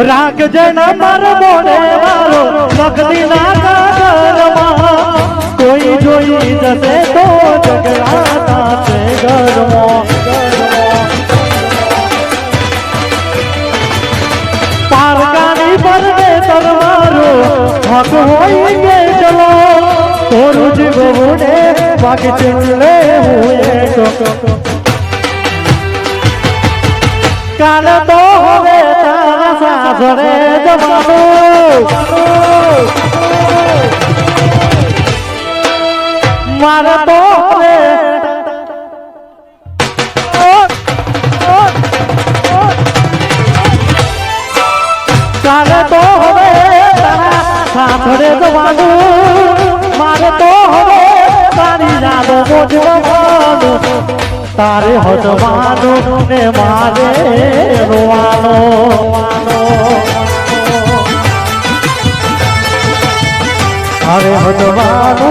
રાખજે ના મારો મોડે મારો કોઈ જોઈ જશે તો કાલ તો હવે તારા સાસરે જવાનું મારે તો હવે તો હવે તારા સાસરે જવાનું. મારે તો હવે તારી યાદો મોજવાનું. તારે હસવાનું ને મારે રોવાનો. હવે હસવાનું ને મારે